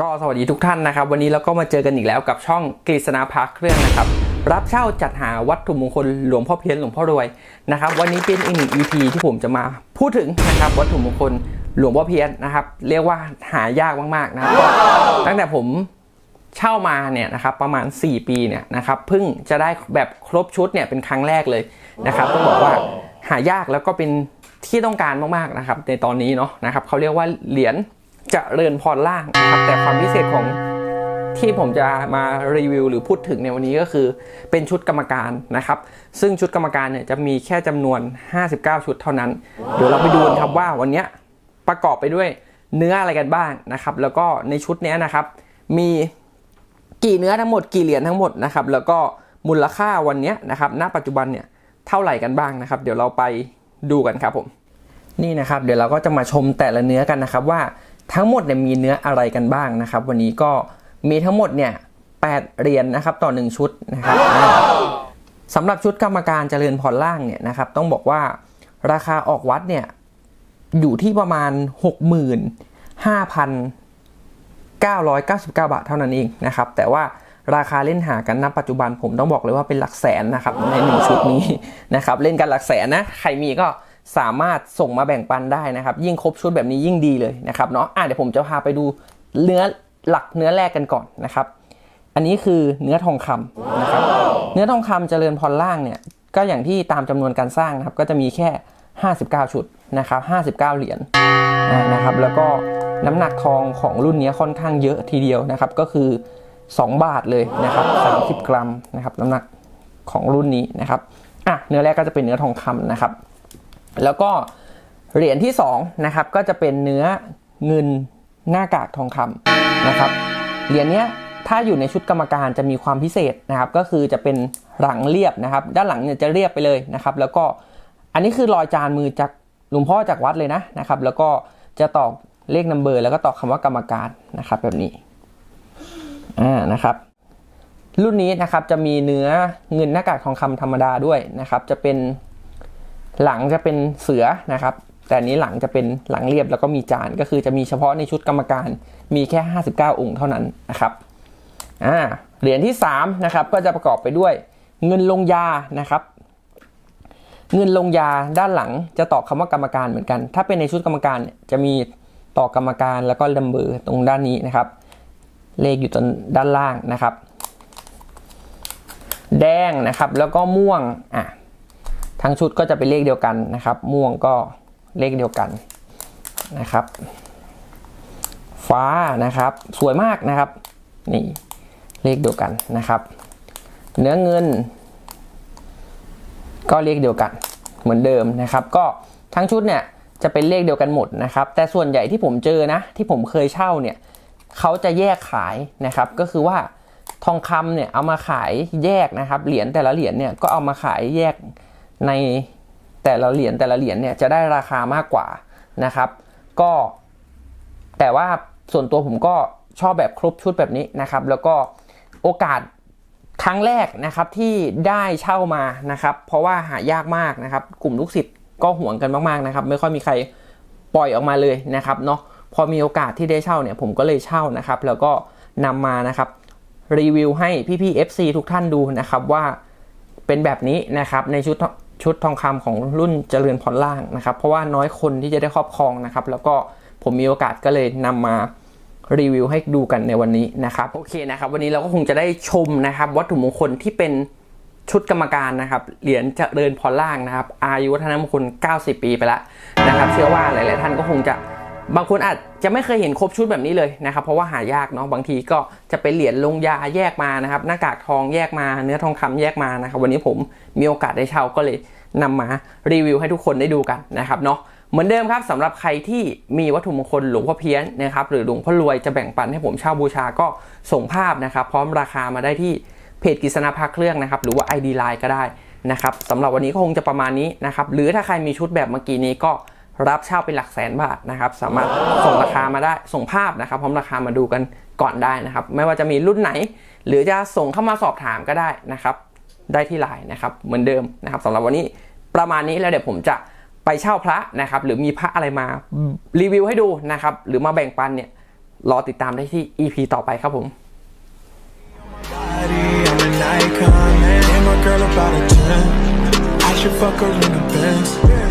ก็สวัสดีทุกท่านนะครับ วันนี้เราก็มาเจอกันอีกแล้วกับช่องกฤษณาพักเครื่องนะครับ รับเช่าจัดหาวัตถุมงคลหลวงพ่อเพี้ยนหลวงพ่อรวยนะครับ วันนี้เป็นอีกหนึ่ง EP ที่ผมจะมาพูดถึงนะครับวัตถุมงคลหลวงพ่อเพี้ยนนะครับ เรียกว่าหายากมากๆนะครับตั้งแต่ผมเช่ามาเนี่ยนะครับประมาณ 4 ปีเนี่ยนะครับเพิ่งจะได้แบบครบชุดเนี่ยเป็นครั้งแรกเลยนะครับต้องบอกว่าหายากแล้วก็เป็นที่ต้องการมากๆนะครับในตอนนี้เนาะนะครับเขาเรียกว่าเหรียญ จะเริญพรล่างนะครับแต่ความพิเศษของที่ผมจะมารีวิวหรือพูดถึงในวันนี้ก็คือ เป็นชุดกรรมการนะครับ ซึ่งชุดกรรมการเนี่ยจะมีแค่จำนวน 59 ชุดเท่านั้น เดี๋ยวเราไปดูกันครับว่าวันนี้ประกอบไปด้วยเนื้ออะไรกันบ้างนะครับ แล้วก็ในชุดนี้นะครับ มีกี่เนื้อทั้งหมดกี่เหรียญทั้งหมดนะครับ แล้วก็มูลค่าวันนี้นะครับ ณ ปัจจุบันเนี่ยเท่าไหร่กันบ้างนะครับ เดี๋ยวเราไปดูกันครับผม นี่นะครับ เดี๋ยวเราก็จะมาชมแต่ละเนื้อกันนะครับว่า ทั้งหมดเนี่ยมีเนื้ออะไรกันบ้างนะครับ วันนี้ก็มีทั้งหมดเนี่ยแปดเหรียญนนะครับต่อหนึ่งชุดนะครับสำหรับชุดกรรมการเจริญพรล่างเนี่ยนะครับ ต้องบอกว่าราคาออกวัดเนี่ยอยู่ที่ประมาณ 65,999 บาทเท่านั้นเองนะครับ แต่ว่าราคาเล่นหากันณปัจจุบันผมต้องบอกเลยว่าเป็นหลักแสนนะครับในหนึ่งชุดนี้นะครับ เล่นกันหลักแสนนะ ใครมีก็ สามารถส่งมาแบ่งปันได้นะครับ ยิ่งครบชุดแบบนี้ยิ่งดีเลยนะครับเนาะอะเดี๋ยวผมจะพาไปดูเนื้อหลักเนื้อแรกกันก่อนนะครับ อันนี้คือเนื้อทองคำนะครับ เนื้อทองคำเจริญพรล่างเนี่ยก็อย่างที่ตามจำนวนการสร้างนะครับ ก็จะมีแค่ 59 ชุดนะครับ 59 เหรียญนะครับ แล้วก็น้ำหนักทองของรุ่นนี้ค่อนข้างเยอะทีเดียวนะครับ ก็คือ 2 บาทเลยนะครับ 30 กรัมนะครับ น้ำหนักของรุ่นนี้นะครับ อะ เนื้อแรกก็จะเป็นเนื้อทองคำนะครับ แล้วก็เหรียญที่2นะครับก็จะเป็นเนื้อเงินหน้ากากทองคำนะครับเหรียญเนี้ยถ้าอยู่ในชุดกรรมการจะมีความพิเศษนะครับ ก็คือจะเป็นหลังเรียบนะครับ ด้านหลังเนี่ยจะเรียบไปเลยนะครับ แล้วก็อันนี้คือรอยจานมือจากหลวงพ่อจากวัดเลยนะนะครับ แล้วก็จะตอกเลขนัมเบอร์ แล้วก็ตอกคำว่ากรรมการนะครับ แบบนี้อ่านะครับ รุ่นนี้นะครับจะมีเนื้อเงินหน้ากากทองคำธรรมดาด้วยนะครับ จะเป็น หลังจะเป็นเสือนะครับ แต่นี้หลังจะเป็นหลังเรียบแล้วก็มีจานก็คือจะมีเฉพาะในชุดกรรมการมีแค่ 59 องค์เท่านั้นนะครับอ่าเหรียญที่3นะครับก็จะประกอบไปด้วยเงินลงยานะครับ เงินลงยาด้านหลังจะตอกคำว่ากรรมการเหมือนกัน ถ้าเป็นในชุดกรรมการจะมีตอกกรรมการแล้วก็ลัมเบอร์ตรงด้านนี้นะครับ เลขอยู่ตรงด้านล่างนะครับ แดงนะครับแล้วก็ม่วงอะ ทั้งชุดก็จะเป็นเลขเดียวกันนะครับ ม่วงก็เลขเดียวกันนะครับ ฟ้านะครับ สวยมากนะครับ นี่เลขเดียวกันนะครับ เนื้อเงิน ก็เลขเดียวกันเหมือนเดิมนะครับ ก็ทั้งชุดเนี่ยจะเป็นเลขเดียวกันหมดนะครับ แต่ส่วนใหญ่ที่ผมเจอนะ ที่ผมเคยเช่าเนี่ยเขาจะแยกขายนะครับ ก็คือว่าทองคำเนี่ยเอามาขายแยกนะครับ เหรียญแต่ละเหรียญเนี่ยก็เอามาขายแยก ในแต่ละเหรียญแต่ละเหรียญเนี่ยจะได้ราคามากกว่านะครับ ก็แต่ว่าส่วนตัวผมก็ชอบแบบครบชุดแบบนี้นะครับ แล้วก็โอกาสครั้งแรกนะครับที่ได้เช่ามานะครับ เพราะว่าหายากมากนะครับ กลุ่มลูกศิษย์ก็ห่วงกันมากๆนะครับ ไม่ค่อยมีใครปล่อยออกมาเลยนะครับเนาะพอมีโอกาสที่ได้เช่าเนี่ยผมก็เลยเช่านะครับ แล้วก็นำมานะครับรีวิวให้พี่ๆ FC ทุกท่านดูนะครับว่าเป็นแบบนี้นะครับในชุด ชุดทองคำของรุ่นเจริญพรล่างนะครับ เพราะว่าน้อยคนที่จะได้ครอบครองนะครับ แล้วก็ผมมีโอกาสก็เลยนำมารีวิวให้ดูกันในวันนี้นะครับโอเคนะครับ วันนี้เราก็คงจะได้ชมนะครับ วัตถุมงคลที่เป็นชุดกรรมการนะครับ เหรียญเจริญพรล่างนะครับ อายุวัฒนมงคล 90 ปีไปแล้วนะครับ เชื่อว่าหลาย ๆ ท่านก็คงจะ บางคนอาจจะไม่เคยเห็นครบชุดแบบนี้เลยนะครับ เพราะว่าหายากเนาะบางทีก็จะเป็นเหรียญลงยาแยกมานะครับ หน้ากากทองแยกมา เนื้อทองคำแยกมานะครับ วันนี้ผมมีโอกาสได้เช่าก็เลยนำมารีวิวให้ทุกคนได้ดูกันนะครับเนาะเหมือนเดิมครับสำหรับใครที่มีวัตถุมงคลหลวงพ่อเพี้ยนนะครับหรือหลวงพ่อรวยจะแบ่งปันให้ผมเช่าบูชาก็ส่งภาพนะครับ พร้อมราคามาได้ที่เพจกิษณาภาคเครื่องนะครับหรือว่า ID Line ก็ได้นะครับสำหรับวันนี้ก็คงจะประมาณนี้นะครับหรือถ้าใครมีชุดแบบเมื่อกี้นี้ก็ รับเช่าเป็นหลักแสนบาทนะครับ สามารถส่งราคามาได้ส่งภาพนะครับ พร้อมราคามาดูกันก่อนได้นะครับ ไม่ว่าจะมีรุ่นไหน หรือจะส่งเข้ามาสอบถามก็ได้นะครับ ได้ที่ไลน์นะครับ เหมือนเดิมนะครับสำหรับวันนี้ประมาณนี้แล้วเดี๋ยวผมจะไปเช่าพระนะครับ หรือมีพระอะไรมารีวิวให้ดูนะครับ หรือมาแบ่งปันเนี่ยรอติดตามได้ที่ EP ต่อไปครับผม should fuck her in the Benz.